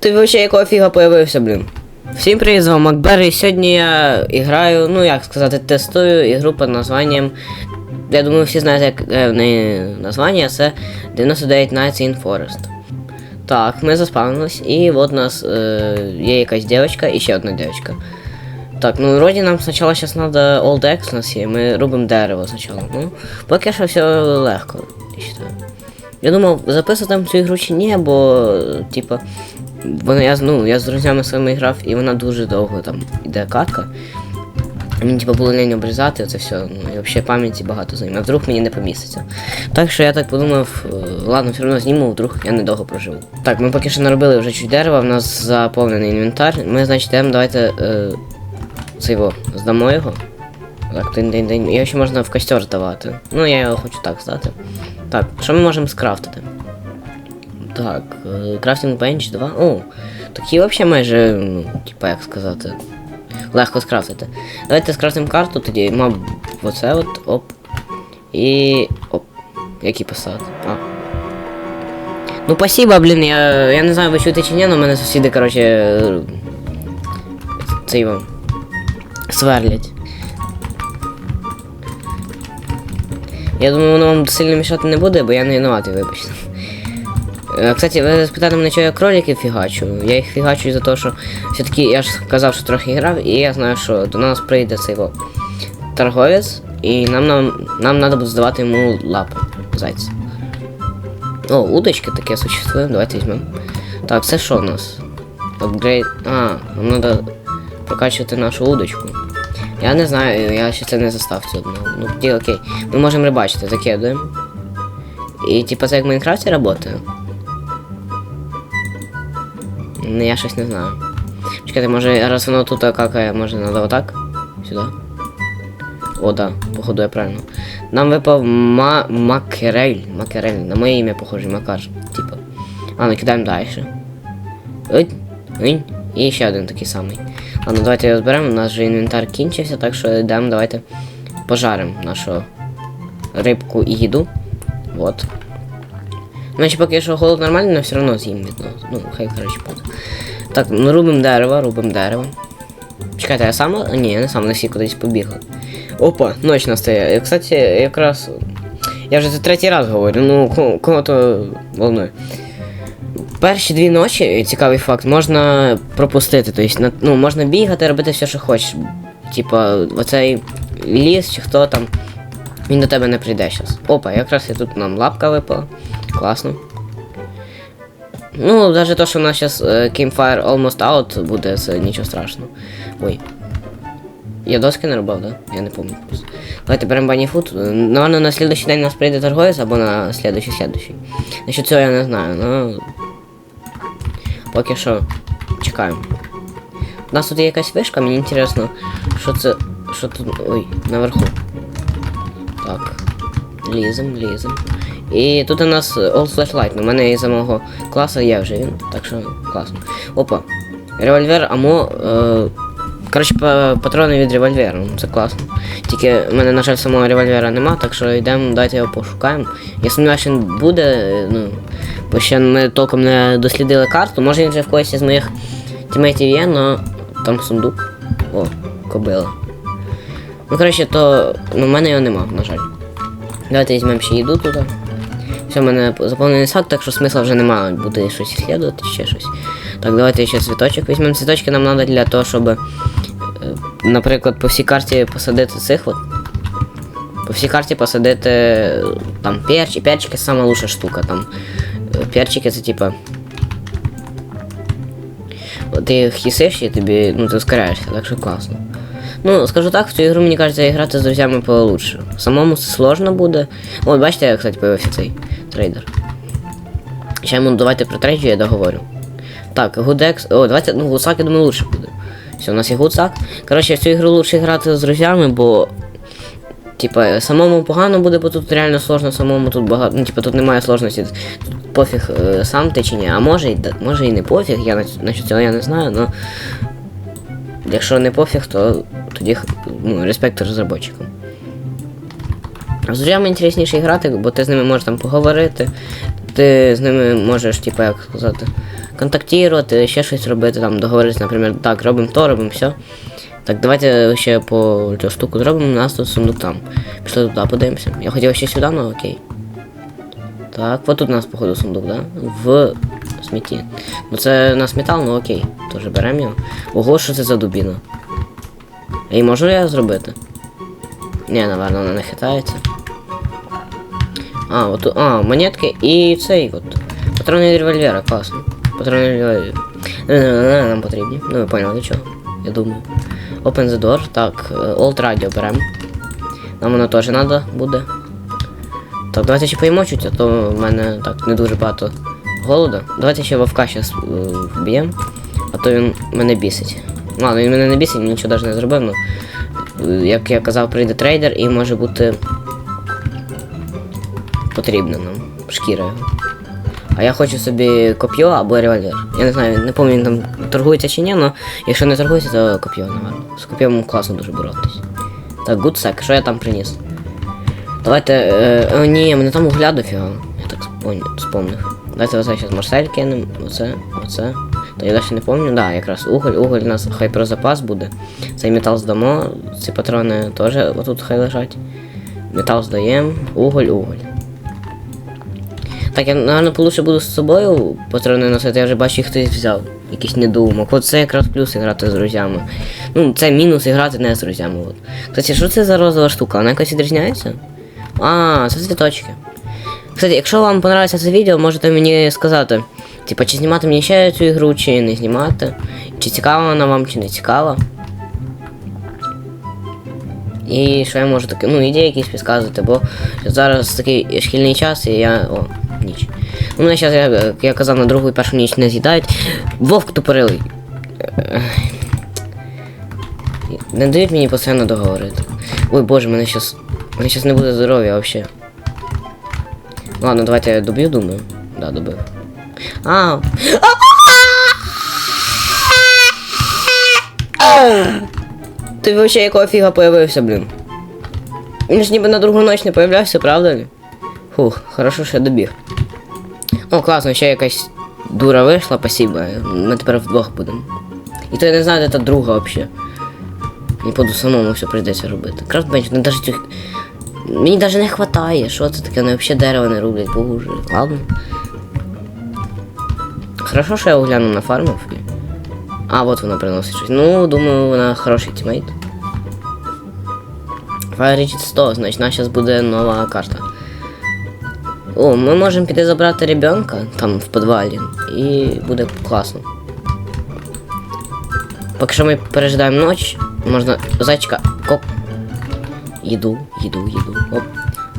Ти вообще якого фіга появився, блін? Всім привіт, з вами Макбер, і сьогодні я граю, ну як сказати, тестую ігру під названням. Я думаю, всі знають, як е, в неї названня, це 99 Nights in Forest. Так, ми заспавнились, і от у нас е, є якась дівчинка і ще одна дівчинка. Так, ну вроді нам спочатку зараз треба Old X у нас є, ми робимо дерево спочатку. Ну, поки що все легко, я вважаю. Я думав, записувати цю ігру чи ні, бо, типа, вона, я, ну, я з друзями своїми грав, і вона дуже довго там іде катка. Мені типа було лень обрізати це все, ну і взагалі пам'яті багато займе, вдруг мені не поміститься. Так що я так подумав, е, ладно, все одно зніму, вдруг я недовго проживу. Так, ми поки що наробили вже чуть дерева, в нас заповнений інвентар. Ми, значить, йдемо, давайте е, це його, здамо його. Так, день день день. Його ще можна в костер здавати. Ну, я його хочу так здати. Так, що ми можемо скрафтити? Так, е, крафтинг бенч 2. О, такі взагалі майже, ну, типа як сказати. Легко скрафтити. Давайте скрафтимо карту тоді, мав оце от, оп. І. оп. Які посад. А. Ну спасибо, блін, я, я не знаю, ви чуєте чи ні, але в мене сусіди, короче. е, Це його. Сверлять. Я думаю, воно вам сильно мішати не буде, бо я не винуватий, вибачте. Е, Кстати, ви спитали мене, чого я кроликів фігачу. Я їх фігачу із-за того, що все-таки я ж казав, що трохи грав, і я знаю, що до нас прийде цей во, торговець, і нам нам, нам треба буде здавати йому лапи. Зайця. О, удочки таке существує, давайте візьмемо. Так, це що у нас? Апгрейд. А, нам треба прокачувати нашу удочку. Я не знаю, я ще це не застав цього. Ну, тоді окей. Ми можемо рибачити, закидуємо. І типа це як в Майнкрафті працює? Ну, я щось не знаю. Чекайте, може раз воно тут какає, може надо отак? Сюди. О, да, походу я правильно. Нам випав ма макерель. Макерель. На моє ім'я похоже, Макар. Типа. А, ну кидаємо далі. Ой, ой. І ще один такий самий. Ладно, давайте його зберемо, у нас вже інвентар кінчився, так що йдемо, давайте пожаримо нашу рибку і їду. Вот. Значить, поки що голод нормальний, але все одно з'їм від. Ну, хай коротше буде. Так, ну робимо дерево, робимо дерево. Чекайте, я сам? Ні, я не сам, не всі кудись побігли. Опа, ніч настає. Кстати, якраз. Я вже це третій раз говорю, ну кого то волнує. Перші дві ночі, цікавий факт, можна пропустити. Тобто, ну, можна бігати, робити все, що хочеш. Типа, оцей ліс чи хто там, він до тебе не прийде зараз. Опа, якраз і тут нам лапка випала. Класно. Ну, навіть то, що у нас зараз Campfire Almost Out буде, це нічого страшного. Ой. Я доски не робив, да? Я не пам'ятаю просто. Давайте беремо баніфуд. Наверно, на слідуючий день у нас прийде торговець або на слідуючий слідуючий. Значить цього я не знаю, ну. Поки що чекаємо. У нас тут є якась вишка, мені інтересно, що це. Що тут. Ой, наверху. Так. Лізем, лізем. І тут у нас All Flashlight. У мене із мого класу є вже він, так що класно. Опа. Револьвер, амо. Е, коротше, па- патрони від револьвера, ну це класно. Тільки в мене, на жаль, самого револьвера нема, так що йдемо, давайте його пошукаємо. Я сумніваюся, він буде, ну, бо ще ми толком не дослідили карту. Може він вже в когось із моїх тімейтів є, але там сундук. О, кобила. Ну, коротше, то ну, в мене його нема, на жаль. Давайте візьмемо ще їду туди. Все, в мене заповнений сад, так що смисла вже немає буде щось слідувати, ще щось. Так, давайте ще цвіточок візьмемо. Цвіточки нам треба для того, щоб, наприклад, по всій карті посадити цих от. По всій карті посадити там перчі. Перчики сама лучша штука. Там перчики це типа. Ти їх їсиш і тобі, ну, ти ускоряєшся, так що класно. Ну, скажу так, в цю ігру, мені кажется, грати з друзями получше. Самому це сложно буде. От, бачите, кстати, появився цей трейдер. Ще йому давайте про трейджі я договорю. Так, Гудекс. О, давайте, ну, гусак, я думаю, лучше буде. Все, у нас є гусак. Коротше, в цю ігру лучше грати з друзями, бо. Типа, самому погано буде, бо тут реально сложно, самому тут багато. Ну, типа, тут немає сложності. Тут пофіг е, сам ти чи ні. А може, може і не пофіг, я на, на цього я не знаю, але. Якщо не пофіг, то тоді ну, респект розробникам. З друзями інтересніше грати, бо ти з ними можеш там поговорити, ти з ними можеш, типу, як сказати, контактувати, ще щось робити, там договоритися, наприклад, так, робимо то, робимо все. Так, давайте ще по цю штуку зробимо, у нас тут сундук там. Пішли туди, подивимося. Я хотів ще сюди, ну окей. Так, от тут у нас, походу, сундук, да? В смітті. Ну це у нас метал, ну окей. Тоже беремо його. Ого, що це за дубіна? А можу я зробити? Ні, напевно, вона не хитається. А, от, тут- а, монетки і цей от. Патрони револьвера, класно. Патрони від револьвера. Не-не-не, Нам потрібні. Ну, ви поняли, до чого, я думаю. Open the door. Так, Old Radio беремо. Нам воно теж треба буде. Так, давайте ще поїмо чуть, а то в мене так не дуже багато голода. Давайте ще вовка зараз вб'ємо, а то він мене бісить. Ладно, він мене не бісить, нічого навіть не зробив, ну. Як я казав, прийде трейдер і може бути потрібна нам шкіра. А я хочу собі коп'ю або револьвер. Я не знаю, не пам'ятаю, там торгується чи ні, але якщо не торгується, то коп'ю, напевно. З коп'єм класно дуже боротись. Так, гудсек, що я там приніс? Давайте. Е, о, ні, мене там угля дофіга. Я так спомнив. Давайте оце зараз Марсель кинемо. Оце, оце. То я далі не пам'ятаю. Да, якраз уголь, уголь у нас хай про запас буде. Цей метал здамо, ці патрони теж отут хай лежать. Метал здаємо, уголь, уголь. Так, я, напевно, лучше буду з собою патрони носити, я вже бачу, їх хтось взяв. Якийсь недоумок. От це якраз плюс грати з друзями. Ну, це мінус грати не з друзями. От. Кстати, що це за розова штука? Вона якось відрізняється? А, це цвіточки. Кстати, якщо вам понравилося це відео, можете мені сказати, типа, чи знімати мені ще цю ігру, чи не знімати. Чи цікава вона вам, чи не цікава. І що я можу таке, ну, ідеї якісь підказувати, бо зараз такий шкільний час і я. О, Ну, мене зараз, я, я казав, на другу першу ніч не з'їдають. Вовк тупорилий. Не дають мені постійно договорити. Ой боже, мене щас. Мене щас не буде здоров'я взагалі. Ладно, давайте я доб'ю, думаю. Да, добив. А. Ти вообще якого фіга появився, блін? Він ж ніби на другу ніч не появлявся, правда ли? Фух, хорошо, що я добіг. О, класно, ще якась дура вийшла, спасибо. Ми тепер вдвох будемо. І то я не знаю, де та друга взагалі. Мені поду самому все прийдеться робити. Крафтбенч, ну навіть цю... Мені навіть не вистачає, що це таке, вони взагалі дерево не роблять, боже. Ладно. Хорошо, що я оглянув на фарму. А, от вона приносить щось. Ну, думаю, вона хороший тімейт. Fire Reach 100, значить, у нас зараз буде нова карта. О, ми можемо піти забрати ребенка там в підвалі, і буде класно. Поки що ми пережидаємо ніч, можна зайчика. Коп. Їду, їду, їду. Оп.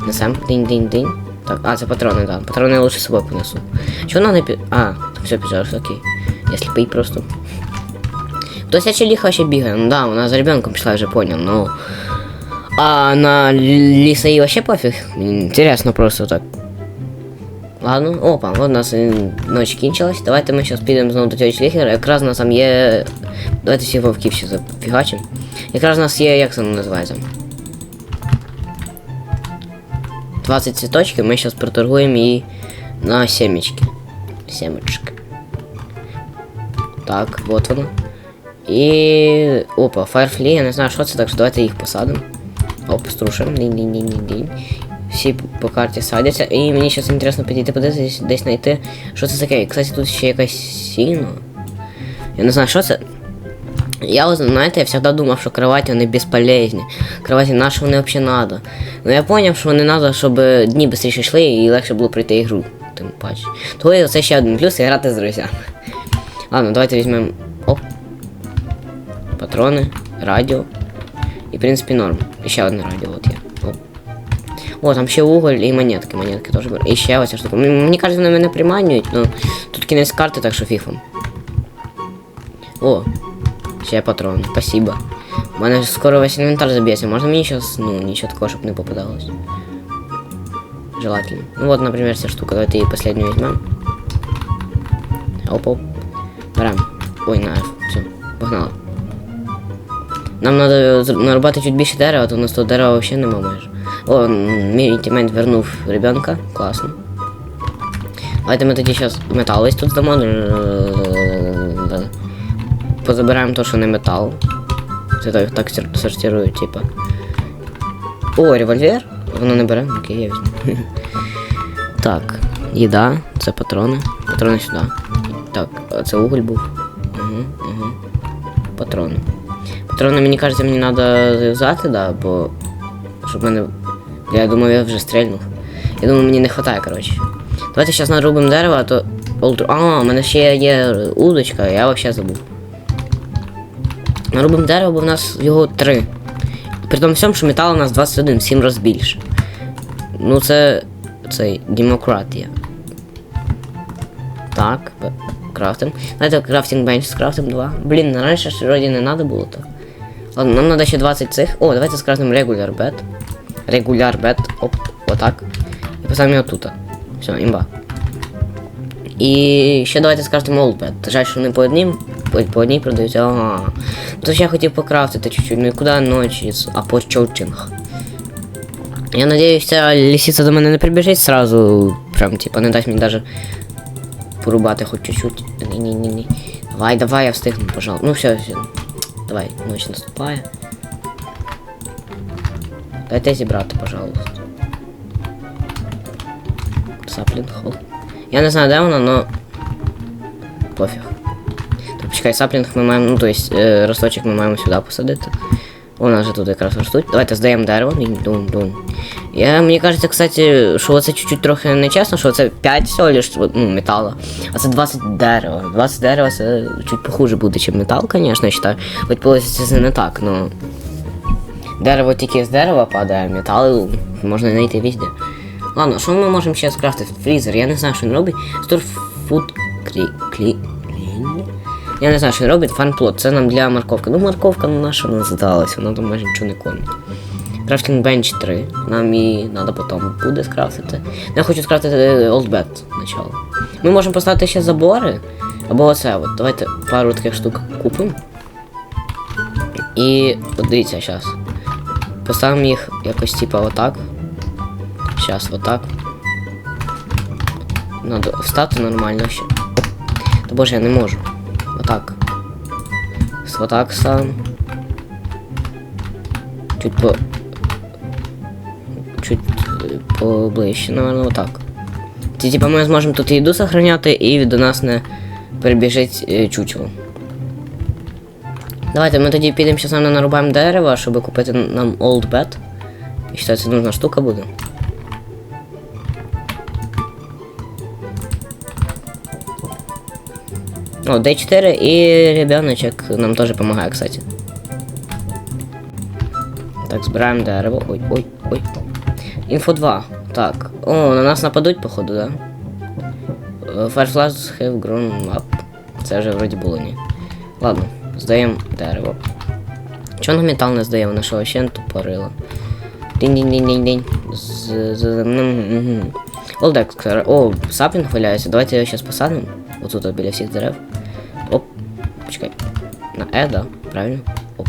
Несем. Динь-динь-динь. Так, а, це патрони, да. Патрони я лучше з собою понесу. Чого вона не пі... А, так все піджариш, окей. Я сліпий просто. Хтось я челіха ще бігає. Ну да, вона за ребенком пішла, я вже понял, но... А на ліса вообще пофіг. Інтересно просто так. Ладно, опа, от у нас ніч кінчилась. Давайте ми зараз підемо знову до тьоті Ліхера. Якраз у нас там є. Давайте всіх вовків ще зафігачимо. Якраз у нас є, як це називається? 20 цвіточків, ми зараз проторгуємо її на семечки. Семечки. Так, вот воно. І. Опа, Firefly, я не знаю, що це, так що давайте їх посадимо. Оп, струшимо. Дінь-дінь-дінь-дінь. Всі по карті садяться. І мені зараз інтересно підійти подивитися, десь знайти. Що це таке? Кстати, тут ще якась сіно. Я не знаю, що це. Я, знаєте, я завжди думав, що кроваті вони безполезні. Кроваті наші вони взагалі надо. Ну я зрозумів, що не треба, щоб дні швидше йшли і легше було пройти ігру. Тим паче. Тому це ще один плюс і грати з друзями. Ладно, давайте візьмемо. Оп. Патрони, радіо. І в принципі норм. І ще одне радіо от є. Оп. О, там ще уголь і монетки. Монетки теж беру. І ще оця штука. М- Мені кажуть, вони мене приманюють, ну тут кінець карти, так що фіг вам. О, ще патрони, спасибо. У мене ж скоро весь інвентар заб'ється. Можна мені зараз, ну, нічого такого, щоб не попадалось. Желательно. Ну вот, например, ця штука. Давайте її последнюю візьмемо. Оп-оп. Берем. Ой, на F. Все, погнали. Нам треба нарубати чуть більше дерева, то у нас тут дерева взагалі нема майже. О, мій тімейт вернув ребенка. Класно. Давайте ми тоді зараз метал тут здамо. Е, Позабираємо то, що не метал. Це так, так сор- типа. О, револьвер? Воно не бере, окей, я візьму. Так, їда, це патрони. Патрони сюди. Так, це уголь був. Угу, угу. Патрони. Патрони, мені кажеться, мені треба взяти, да, бо. Щоб мене. Я думаю, я вже стрельнув. Я думаю, мені не вистачає, коротше. Давайте зараз нарубимо дерево, а то. А, у мене ще є удочка, я взагалі забув. Нарубимо дерево, бо в нас його три. При тому всьому, що метал у нас 21, 7 разів більше. Ну це. цей демократія. Так, крафтим. Знаєте, крафтинг бенч скрафтим 2. Блін, раніше ж вроді не треба було так. Ладно, нам треба ще 20 цих. О, давайте скрафтим regular bed. Regular bed. Оп, отак. І поставимо його тут. Все, імба. І ще давайте скрафтимо old bed. Жаль, що не по однім, по, по одній продаються. Ага. То ж я хотів покрафтити чуть-чуть, ну і куди ночі, а по чоучинг. Я надеюсь, ця лисиця до мене не прибіжить сразу, прям типа не дасть мені даже порубати хоч чуть-чуть. Ні-ні-ні. Давай, давай, я встигну, пожалуйста. Ну все, все. Давай, ночь наступає. Дайте зібрати, пожалуйста. Саплінг хол. Я не знаю, де но. Пофіг. Так, почекай, саплінг ми маємо, ну то есть е, росточок ми маємо сюди посадити. Вона вже тут якраз ростуть. Давайте здаємо дерево. Дум-дум. Я, мені кажеться, кстати, що це чуть-чуть трохи нечесно, що це 5 всього лиш ну, металу, а це 20 дерева. 20 дерева це чуть похуже буде, ніж метал, звісно, я вважаю. Виходить, це не так, но. Дерево тільки з дерева падає, метал можна знайти везде. Ладно, що ми можемо ще скрафтити? Фрізер, я не знаю, що він робить. Store food клі... Я не знаю, що він робить. Фанплот, це нам для морковки. Ну, морковка ну, наша не здалася, вона там майже нічого не кормить. Крафтинг бенч 3. Нам і треба потім буде скрафтити. Я хочу скрафтити Bed спочатку. Ми можемо поставити ще забори. Або оце от. Давайте пару таких штук купимо. І от дивіться зараз. Поставимо їх якось типа отак. Зараз отак. Надо встати нормально ще. Та боже, я не можу. Отак. Отак ставимо. Чуть по. Чуть е, поближче, наверное, отак. Типа ми зможемо тут їду сохраняти і до нас не перебіжить е, чучело. Давайте ми тоді підемо ще саме нарубаємо дерева, щоб купити нам Old Bed. І що це нужна штука буде. О, D4 и ребеночек нам тоже помогает, кстати. Так, збираємо дерево. Ой, ой, ой. Інфо 2. Так. О, на нас нападуть, походу, да? Е, Fireflies have grown up. Це вже вроді було, ні. Ладно, здаємо дерево. Чого на метал не здає, вона що, ще тупорила? Дінь-дінь-дінь-дінь-дінь. З... з... Угу. Олдек, о, сапінг валяється. Давайте його зараз посадимо. Отут от біля всіх дерев. Оп. Почекай. На Е, да, правильно? Оп.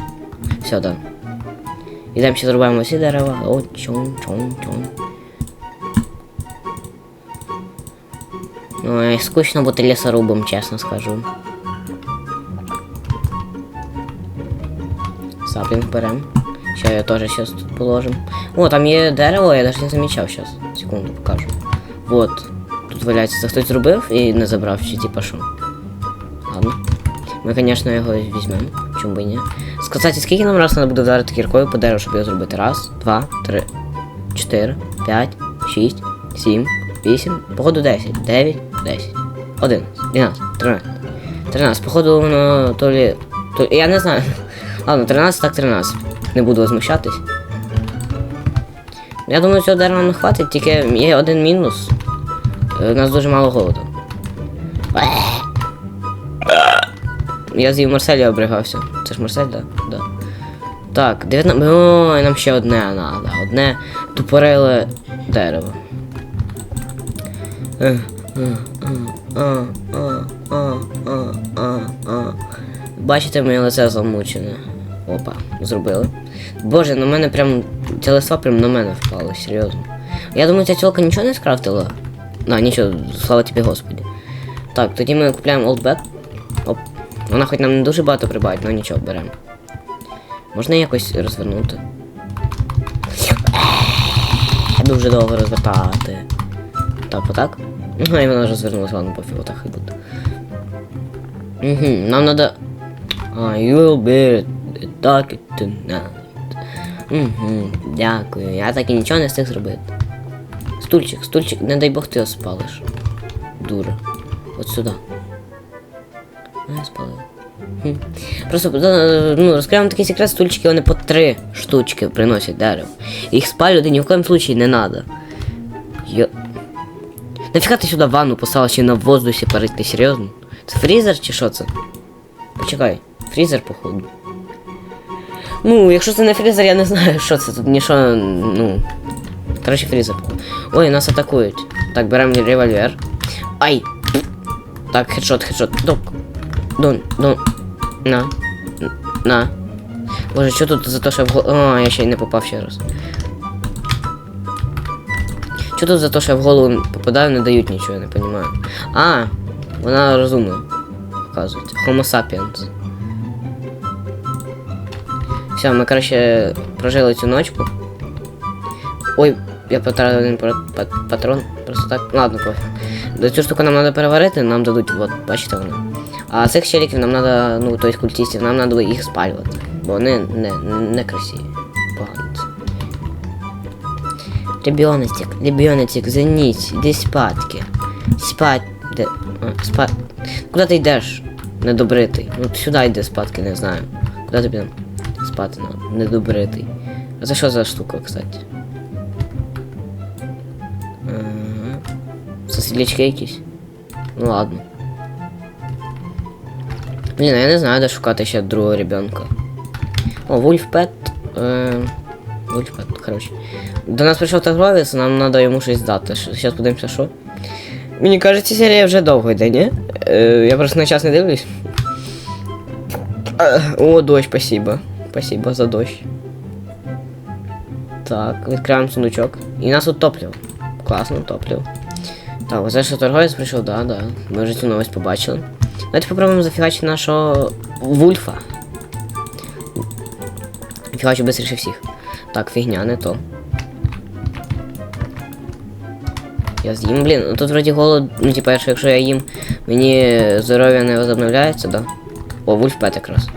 Все, да. Ідемо ще зрубаємо всі дерева. О, чон, чон, чон. Ну, і скучно бути лісорубом, чесно скажу. Саплінг берем. Ще я теж сейчас тут положим. О, там є дерево, я навіть не замічав сейчас. Секунду, покажу. Вот. Тут валяється, це хтось зробив і не забрав, чи типа що. Ладно. Ми, звісно, його візьмемо. Чому би і ні. Сказати, скільки нам раз треба буде вдарити кіркою по дереву, щоб його зробити? Раз, два, три, чотири, п'ять, шість, сім, вісім, походу десять, дев'ять, десять, одинадцять, дванадцять, тринадцять. Тринадцять. Походу воно то лі. То... Я не знаю. Ладно, 13 так 13. Не буду возмущатись. Я думаю, цього дерева не хватить, тільки є один мінус. Е, У нас дуже мало голоду. Я з'їв Марселі обригався. Це ж Марсель, да? Да. Так, 19. Ой, нам ще одне надо. Одне тупориле дерево. Е, е, а, а, а, а, а, а. Бачите, моє лице замучене. Опа, зробили. Боже, на мене прям ці листва прям на мене впали, серйозно. Я думаю, ця тілка нічого не скрафтила. А, нічого, слава тобі Господі. Так, тоді ми купляємо Bed. Оп. Вона хоч нам не дуже багато прибавить, але нічого беремо. Можна якось розвернути. Дуже довго розвертати. Так, отак. Ну, і вона вже розвернулася, ладно, пофіг, отак і буде. Угу, нам надо. You'll be talking tonight. Угу, дякую. Я так і нічого не встиг зробити. Стульчик, стульчик, не дай Бог ти його спалиш. Дура. От сюди. Ну, я спалив. Хм. Просто е, ну, розкриваємо такий секрет, стульчики вони по три штучки приносять дерево. Їх спалювати ні в коєму случаї не треба. Йо... Нафіга ти сюди ванну поставила ще на воздусі парить, ти серйозно? Це фрізер чи що це? Почекай, фрізер, походу. Ну, якщо це не фрізер, я не знаю, що це тут нічого, ну. Коротше, фрізер. Ой, нас атакують. Так, беремо револьвер. Ай! Так, хедшот, хедшот. Док. Дон, дон. На. На. Боже, що тут за те, що я в голову. А, я ще й не попав ще раз. Що тут за те, що я в голову попадаю, не дають нічого, я не розумію. А, вона розумна. Оказується. Homo sapiens. Все, ми, короче, прожили цю ночку. Ой, я потратив один патрон. Просто так. Ладно, пофіг. Цю штуку нам треба переварити, нам дадуть, от, бачите вони. А цих челіків нам треба, ну, тобто культистів, нам треба їх спалювати. Бо вони не, не красиві. Погано. Ребеночек, ребеночек, заніть, іди спадки. Спать. Де? А, спать. Куди ти йдеш? Недобритий. Ну сюди йди спадки, не знаю. Куди тобі там надо? Недобритий. А це що за штука, кстати? Це світлячки якісь? Ну ладно. Блін, я не знаю, де шукати ще другого ребенка. О, Вульфпет. Е... Вульфпет, коротше. До нас прийшов торговець, нам треба йому щось дати. Зараз подивимося, що. Мені кажеться, серія вже довго йде, ні? Е, я просто на час не дивлюсь. Е, О, дощ, спасибо. Спасибо за дощ. Так, відкриваємо сундучок. І нас тут топливо. Класно, топливо. Так, оце що торговець прийшов, да, да. Ми вже цю новость побачили. Давайте попробуємо зафігачити нашого Вульфа. Фігачу швидше всіх. Так, фігня, не то. Я з'їм, блін, ну тут вроді голод, ну типа, якщо я їм, мені здоров'я не возобновляється, да? О, Вульфпет якраз.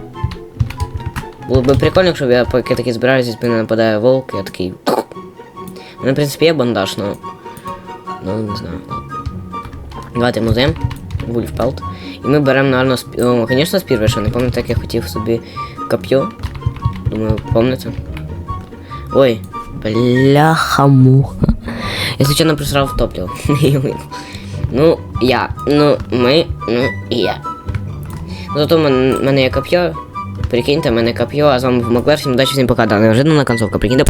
Було б прикольно, якщо я поки таки збираюсь, десь мене нападає волк, я такий. У мене, в принципі, є бандаж, но. Ну, не знаю. Давайте музеєм. Вульфпелт. І ми беремо, наверное, сп... О, звісно, спірвиша, не пам'ятаю, як я хотів собі коп'ю. Думаю, помните. Ой, бляха-муха. Я случайно просрав топливо. ну, я. Ну, ми, ну, і я. Ну, зато в в мене є коп'я. Прикиньте, в мене копье, а зомби в Маклер, Удачи всем всім пока. Да, неожиданна концовка. Прикиньте,